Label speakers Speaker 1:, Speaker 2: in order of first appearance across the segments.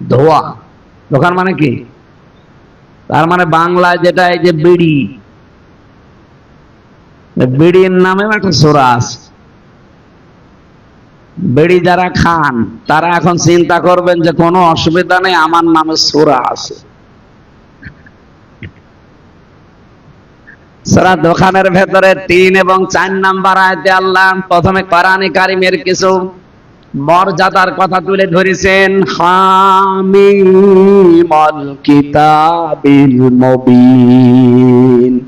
Speaker 1: ধোয়া। দোকান মানে কি? তার মানে বাংলায় যেটা এই যে বিড়ি বিড়ির নামেও একটা সোরা আছে। বিড়ি যারা খান, তারা এখন চিন্তা করবেন যে কোনো অসুবিধা নেই, আমার নামে সোরা আছে। সারা দোকানের ভেতরে তিন এবং চার নাম্বার আয়তে আল্লাহ প্রথমে কোরআনে কারিমের কিছু মর্যাদার কথা তুলে ধরেছেন হামিমল কিতাবিল মুবিন।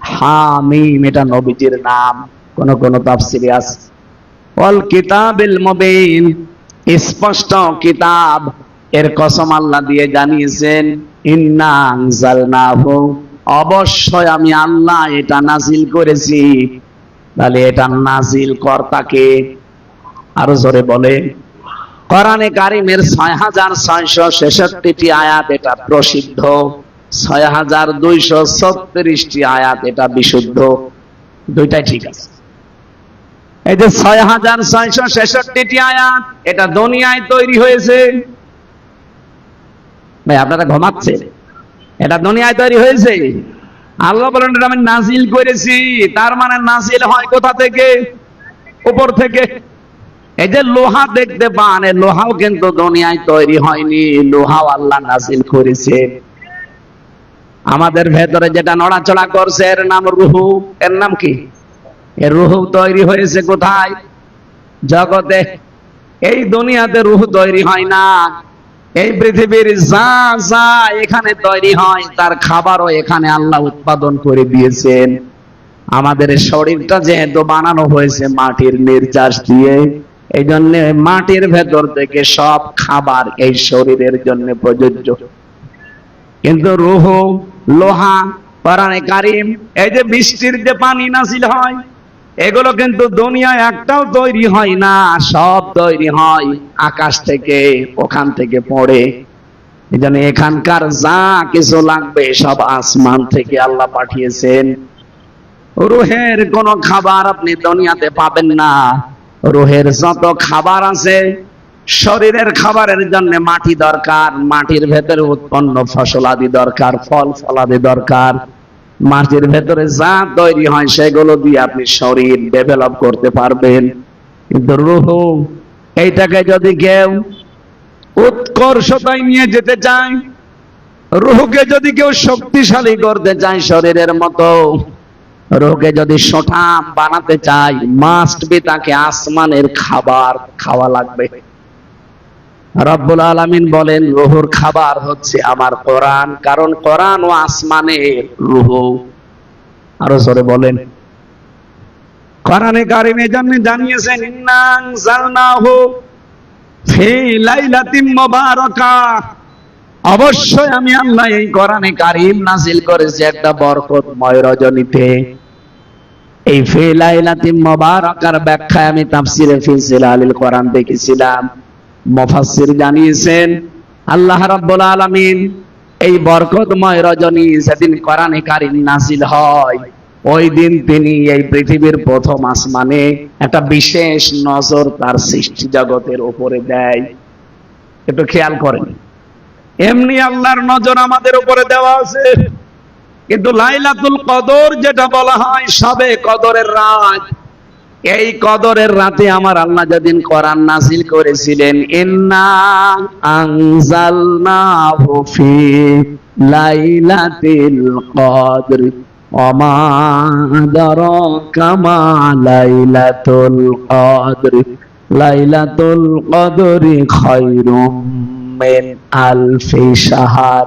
Speaker 1: হামিম, এটা নবীজির নাম। কোন কোন তাফসিরে আছে। অল কিতাবিল মুবিন, স্পষ্ট কিতাব। এর কসম আল্লাহ দিয়ে জানিয়েছেন, ইন্না আনজালনাহু। অবশ্যই আমি আল্লাহ এটা নাজিল করেছি। তাহলে এটা নাজিল কর্তাকে আরও জোরে বলে, কোরআনে কারিমের ছয় হাজার ছয়শো ছেষট্টিটি আয়াত এটা প্রসিদ্ধ। ছয় হাজার দুইশো ছত্রিশটি আয়াত এটা বিশুদ্ধ। দুইটাই ঠিক আছে। এই যে ছয় হাজার ছয়শো ছেষট্টিটি আয়াত এটা দুনিয়ায় তৈরি হয়েছে। ভাই, আপনারা ঘুমাচ্ছে এটা দুনিয়ায় তৈরি হয়েছে? আল্লাহ বলেন, এটা আমি নাজিল করেছি। তার মানে নাজিল হয় কোথা থেকে? উপর থেকে। এই যে লোহা দেখতে পান লোহাও কিন্তু দুনিয়ায় তৈরি হয়নি। লোহাও আল্লাহ নাজিল করেছে। আমাদের ভেতরে যেটা নড়াচড়া করছে, এর নাম রুহু। এর নাম কি? এর রুহু তৈরি হয়েছে কোথায়? জগতে। এই দুনিয়াতে রুহু তৈরি হয় না। এই পৃথিবীর যা যা এখানে তৈরি হয়, তার খাবারও এখানে আল্লাহ উৎপাদন করে দিয়েছেন। আমাদের শরীরটা যেহেতু বানানো হয়েছে মাটির নির্যাস দিয়ে এই জন্য মাটির ভেতর থেকে সব খাবার এই শরীরের জন্য প্রযোজ্য। কিন্তু রুহ, লোহা, কোরআনে কারিম, এই যে বৃষ্টির যে পানি নাসিল হয়, এগুলো কিন্তু দুনিয়ায় একটাও তৈরি হয় না, সব তৈরি হয় আকাশ থেকে, ওখান থেকে পড়ে। এই জন্য এখানকার যা কিছু লাগবে সব আসমান থেকে আল্লাহ পাঠিয়েছেন। রুহের কোন খাবার আপনি দুনিয়াতে পাবেন না। রুহের যত খাবার আছে, শরীরের খাবারের জন্য মাটি দরকার, মাটির ভেতরে উৎপন্ন ফসল আদি দরকার, ফল ফলাদি দরকার। মাটির ভেতরে যা তৈরি হয়, সেগুলো দিয়ে আপনি শরীর ডেভেলপ করতে পারবেন। কিন্তু রুহ, এইটাকে যদি কেউ উৎকর্ষতায় নিয়ে যেতে চায়, রুহকে যদি কেউ শক্তিশালী করতে চায় শরীরের মতো রোগে যদি সঠাম বানাতে চাই মাস্ট বি তাকে আসমানের খাবার খাওয়া লাগবে। রব্বুল আলামিন বলেন, রুহুর খাবার হচ্ছে আমার কোরআন, কারণ কোরআন ও আসমানের রুহ। আরও জোরে বলেন। কোরআনে কারিমে জন্য জানিয়েছেন, ইন্না আনজালনাহু ফি মুবারাকাহ অবশ্যই আমি আল্লাহ এই কোরআনে কারিম নাজিল করেছি একটা বরকতময় রজনীতে। এই ফিলাইলাতি মুবারাকার ব্যাখ্যায় আমি তাফসিরে ফি জিলালিল কোরআন দেখেছিলাম। মুফাসসির জানিয়েছেন, আল্লাহ রাব্বুল আলামিন এই বরকতময় রজনী যেদিন কোরআনে কারিম নাজিল হয়, ওই দিন তিনি এই পৃথিবীর প্রথম আসমানে একটা বিশেষ নজর তার সৃষ্টি জগতের উপরে দেয়। একটু খেয়াল করেন। এমনি আল্লাহর নজর আমাদের উপরে দেওয়া আছে। কিন্তু লাইলাতুল কদর যেটা বলা হয় সবে কদরের রাত। এই কদরের রাতে আমার আল্লাহ যেদিন কোরআন নাজিল করেছিলেন, ইন্না আনজালনাহু ফি লাইলাতিল কদর ওমা দারাকা মা লাইলাতুল কদর, লাইলাতুল কদরি খায়রুম মিন আলফি শাহর।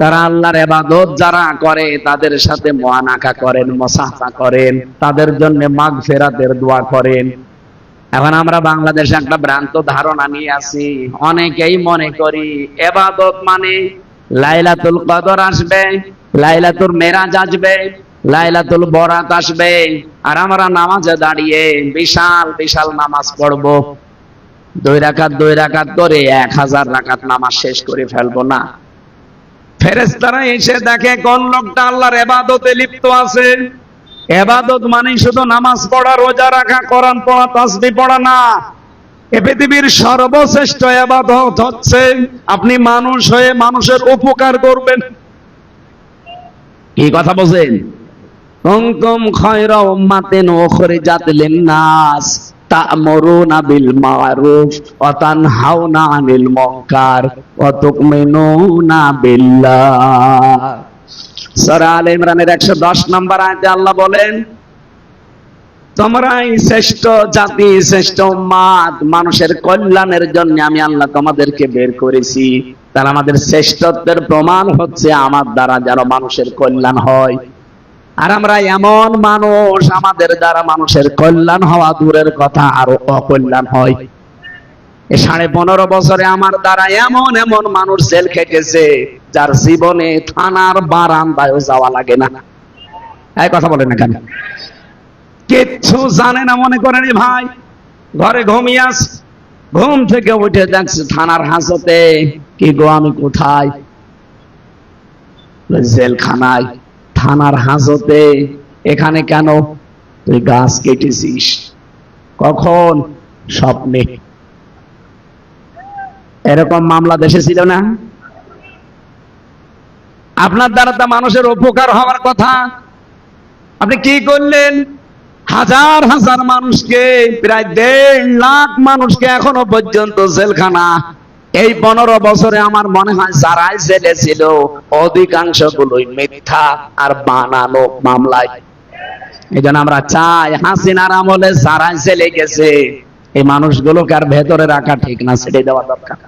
Speaker 1: তারা আল্লাহর এবাদত যারা করে, তাদের সাথে মহানাকা করেন, মসাফা করেন, তাদের জন্য মাগ ফেরাতের দোয়া করেন। এখন আমরা বাংলাদেশে একটা ভ্রান্ত ধারণা নিয়ে আছি অনেকেই মনে করি এবাদত মানে লাইলাতুল কদর আসবে, লাইলাতুল মেরাজ আসবে, লাইলাতুল বরাত আসবে। আর আমরা নামাজে দাঁড়িয়ে বিশাল বিশাল নামাজ পড়ব। দুই রাকাত দুই রাকাত করে এক হাজার রাকাত নামাজ শেষ করে ফেলব না। ফেরেস্তারা এসে দেখে, কোন লোকটা আল্লাহর এবাদতে লিপ্ত আছে? এবাদত মানে শুধু নামাজ পড়া, রোজা রাখা, কোরআন পড়া, তাসবি পড়া না। এ পৃথিবীর সর্বশ্রেষ্ঠ এবাদত হচ্ছে আপনি মানুষ হয়ে মানুষের উপকার করবেন। কি কথা বলছেন? কুনতুম খায়রা উম্মাতিন উখরিজাত লিন-নাস। ইমরানের 110 নম্বর আল্লাহ বলেন, তোমরাই শ্রেষ্ঠ জাতি, শ্রেষ্ঠ উম্মাদ, মানুষের কল্যাণের জন্য আমি আল্লাহ তোমাদেরকে বের করেছি। তার আমাদের শ্রেষ্ঠত্বের প্রমাণ হচ্ছে আমার দ্বারা যেন মানুষের কল্যাণ হয়। আর আমরা এমন মানুষ, আমাদের দ্বারা মানুষের কল্যাণ হওয়া দূরের কথা আরও অকল্যাণ হয়। এ সাড়ে পনেরো বছরে আমার দ্বারা এমন এমন মানুষ জেল খেটেছে, যার জীবনে থানার বারান্দায়ও যাওয়া লাগে না। এই কথা বলে না কেন? কিচ্ছু জানে না মনে করেন এই ভাই। ঘরে ঘুমিয়ে আস, ঘুম থেকে উঠে দেখছে থানার হাজতে, কি গো, আমি কোথায়? জেলখানায়। থানার হাজতে এখানে কেন? তুই গাছ কেটেছিস। কখন? স্বপ্নে। এরকম মামলা দেশে ছিল না? আপনার দ্বারা তো মানুষের উপকার হওয়ার কথা। আপনি কি করলেন? হাজার হাজার মানুষকে, প্রায় দেড় লাখ মানুষকে এখনও পর্যন্ত জেলখানা এই পনেরো বছরে আমার মনে হয় যারাই জেলে ছিল, অধিকাংশ গুলোই মিথ্যা আর বানানো মামলায়। এই জন্য আমরা চাই হাসিনার আমলে যারাই জেলে গেছে, এই মানুষগুলোকে আর ভেতরে রাখা ঠিক না, ছেড়ে দেওয়া দরকার।